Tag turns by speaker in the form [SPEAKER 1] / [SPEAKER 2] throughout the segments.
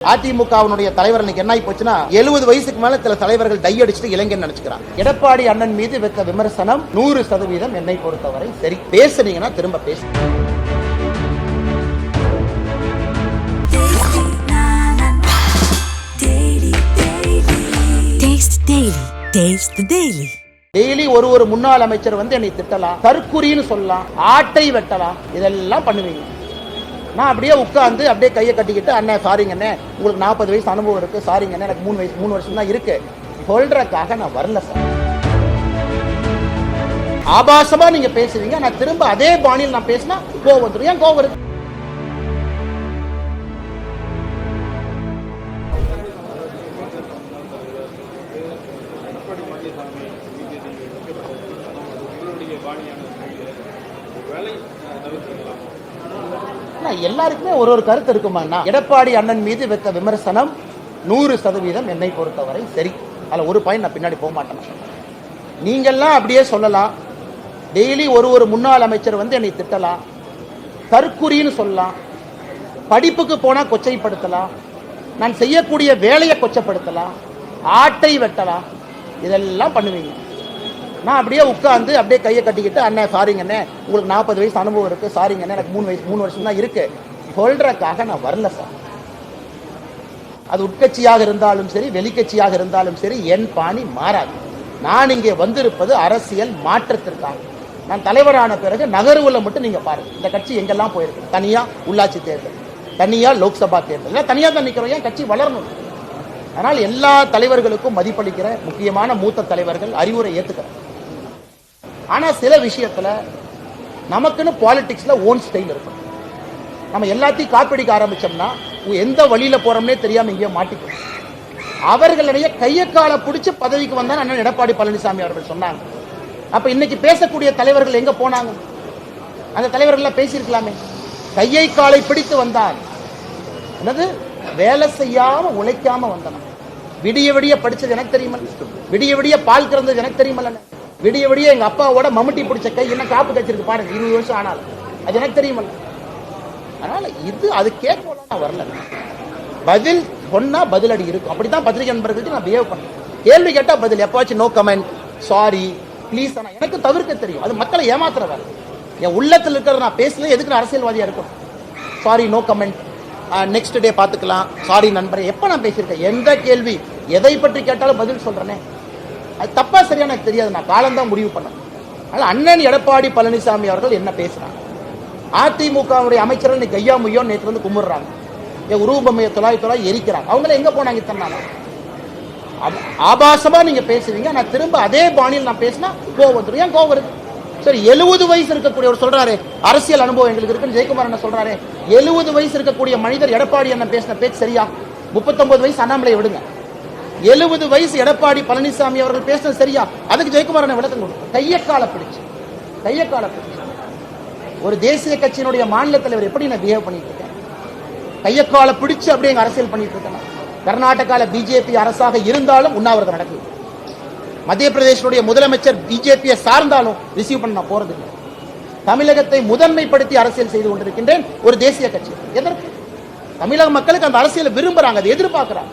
[SPEAKER 1] அதிமுகவினுடைய தலைவர் இன்னைக்கு என்ன போச்சுன்னா எழுபது வயசுக்கு மேல சில தலைவர்கள் டை அடிச்சுட்டு இளைஞன் நினைச்சுக்கிறாங்க எடப்பாடி அண்ணன் மீது வைத்த விமர்சனம் நூறு சதவீதம் என்னை பொறுத்தவரை சரி. பேசுனீங்கன்னா திரும்ப பேசு. டெய்லி ஒரு ஒரு முன்னாள் அமைச்சர் வந்து என்னை திட்டலாம் தற்குறின்னு சொல்லலாம் ஆட்டை வெட்டலாம் இதெல்லாம் பண்ணுவீங்க. நான் அப்படியே உட்காந்து அப்படியே கையை கட்டிக்கிட்டு அண்ணன் சாரிங்க அண்ணே. உங்களுக்கு நாற்பது வயசு அனுபவம் இருக்கு. சாரிங்க அண்ணே. எனக்கு மூணு வயசு மூணு வருஷம் தான் இருக்கு. சொல்கிறக்காக நான் வரல சார் ஆபாசமா நீங்க பேசுவீங்க. நான் திரும்ப அதே பாணியில் நான் பேசினா கோவம் வந்துடும் ஏன் கோவம் இருக்கு வேலை தவிர்த்துக்கலாம்? எல்லாருக்குமே ஒரு ஒரு கருத்து இருக்குமாண்ணா எடப்பாடி அண்ணன் மீது வைத்த விமர்சனம் நூறு சதவீதம் என்னை பொறுத்தவரை சரி. அதில் ஒரு பாயிண்ட் நான் பின்னாடி போக மாட்டேன். நீங்கள்லாம் அப்படியே சொல்லலாம். டெய்லி ஒரு ஒரு முன்னாள் அமைச்சர் வந்து என்னை திட்டலாம். தற்குறின்னு சொல்லலாம். படிப்புக்கு போனால் கொச்சைப்படுத்தலாம். நான் செய்யக்கூடிய வேலையை கொச்சப்படுத்தலாம். ஆட்டை வெட்டலாம். இதெல்லாம் பண்ணுவீங்க. நான் அப்படியே உட்காந்து அப்படியே கையை கட்டிக்கிட்டு அண்ணன் சாரிங்க அண்ணே. உங்களுக்கு நாற்பது வயசு அனுபவம் இருக்கு. சாரிங்க அண்ணே. எனக்கு மூணு வயசு மூணு வருஷம் தான் இருக்கு. சொல்றக்காக நான் வரல சார் அது உட்கட்சியாக இருந்தாலும் சரி வெளிக்கட்சியாக இருந்தாலும் சரி என் பாணி மாறாது. நான் இங்கே வந்திருப்பது அரசியல் மாற்றத்திற்காக. நான் தலைவரான பிறகு நகர்வுல மட்டும் நீங்க பாருங்க. இந்த கட்சி எங்கெல்லாம் போயிருக்கு? தனியா உள்ளாட்சி தேர்தல் தனியா லோக்சபா தேர்தல். எல்லாம் தனியா தான் நிக்கிறோம்? ஏன் கட்சி வளரணும்? அதனால் எல்லா தலைவர்களுக்கும் மதிப்பளிக்கிற முக்கியமான மூத்த தலைவர்கள் அறிவுரை ஏத்துக்கிறேன் ஆனால் சில விஷயத்துல நமக்குன்னு பாலிட்டிக்ஸில் ஓன் ஸ்டைல் இருக்கும். நம்ம எல்லாத்தையும் காப்பிடிக்க ஆரம்பிச்சோம்னா எந்த வழியில போகிறோம்னே தெரியாமல் இங்கேயோ மாட்டிக்கும் அவர்களிடையே கையை காலை பிடிச்சு பதவிக்கு வந்தால் அண்ணன் எடப்பாடி பழனிசாமி அவர்கள் சொன்னாங்க. அப்போ இன்னைக்கு பேசக்கூடிய தலைவர்கள் எங்கே போனாங்க? அந்த தலைவர்கள்லாம் பேசியிருக்கலாமே. கையை காலை பிடித்து வந்தார் என்னது? வேலை செய்யாம உழைக்காம வந்தன விடிய விடிய படிச்சது எனக்கு தெரியுமல்ல. விடிய விடிய பால் கறந்தது எனக்கு தெரியுமல்ல. விடிய விடிய எங்க அப்பாவோட மம்முட்டி பிடிச்ச கை என்ன காப்பு கச்சிருக்கு பாருங்க. இருபது வருஷம் ஆனாலும். அது எனக்கு தெரியுமா அதனால இது அது கேட்க நான் வரல. பதில் சொன்னா பதிலடி இருக்கும். அப்படித்தான் பத்திரிகை நண்பர்களுக்கு நான் பிஹேவ் பண்ணேன். கேள்வி கேட்டா பதில். எப்பாச்சும் நோ கமெண்ட் சாரி ப்ளீஸ் ஆனா எனக்கு தவிர்க்க தெரியும். அது மக்களை ஏமாத்துற வேலை. என் உள்ளத்தில் இருக்கிறத நான் பேசல எதுக்கு நான் அரசியல்வாதியா இருக்கும் sorry no comment next day பார்த்துக்கலாம். சாரி நண்பரே. எப்போ நான் பேசியிருக்கேன்? எந்த கேள்வி? எதை பற்றி கேட்டாலும் பதில் சொல்றேனே. அது தப்பா சரியா எனக்கு தெரியாது. நான் காலம்தான் முடிவு பண்ணேன். ஆனால் அண்ணன் எடப்பாடி பழனிசாமி அவர்கள் என்ன பேசுறாங்க? அதிமுகவுடைய அமைச்சர்கள் இன்னைக்கு ஐயா முய்யோ நேற்று வந்து கும்பிடுறாங்க. என் உருவமைய தொலாய் தொலாய் எரிக்கிறாங்க. அவங்கள எங்க போனாங்க இத்தனை நாளா? ஆப- ஆபாசமா நீங்க பேசுவீங்க. நான் திரும்ப அதே பாணியில் நான் பேசினா கோவம் வந்துடும் ஏன் கோவம் வருது? சரி எழுபது வயசு இருக்கக்கூடியவர் சொல்றாரு. அரசியல் அனுபவம் எங்களுக்கு இருக்குன்னு ஜெயக்குமார் என்ன சொல்றாரு. எழுபது வயசு இருக்கக்கூடிய மனிதர் எடப்பாடி என்ன பேசின பேச்சு சரியா? முப்பத்தொன்பது வயசு அண்ணாமலை விடுங்க. எழுபது வயசு எடப்பாடி பழனிசாமி அவர்கள் பேசினது சரியா? அதுக்கு ஜெயக்குமார் விளக்கம் கொடுக்கும் கையக்கால பிடிச்சு. கையக்கால பிடிச்சு. ஒரு தேசிய கட்சியினுடைய மாநில தலைவர் எப்படி நான் பிஹேவ் பண்ணிட்டு இருக்கேன்? கையக்கால பிடிச்சு அப்படியே எங்க அரசியல் பண்ணிட்டு இருக்கேன் கர்நாடகால பிஜேபி அரசாக இருந்தாலும் உண்ணாவிரதம் நடக்குது. மத்திய பிரதேசனுடைய முதலமைச்சர் பிஜேபியை சார்ந்தாலும் ரிசீவ் பண்ண நான் போறது இல்லை தமிழகத்தை முதன்மைப்படுத்தி அரசியல் செய்து கொண்டிருக்கின்றேன் ஒரு தேசிய கட்சி. எதற்கு? தமிழக மக்களுக்கு அந்த அரசியலை விரும்புறாங்க அதை எதிர்பார்க்கிறாங்க.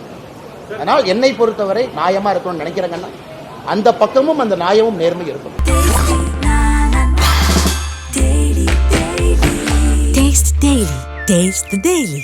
[SPEAKER 1] அதனால் என்னை பொறுத்தவரை நியாயமா இருக்கணும்னு நினைக்கிறேங்கன்னா அந்த பக்கமும் அந்த நியாயமும் நேர்மை இருக்கும்
[SPEAKER 2] Taste Daily. Taste the Daily.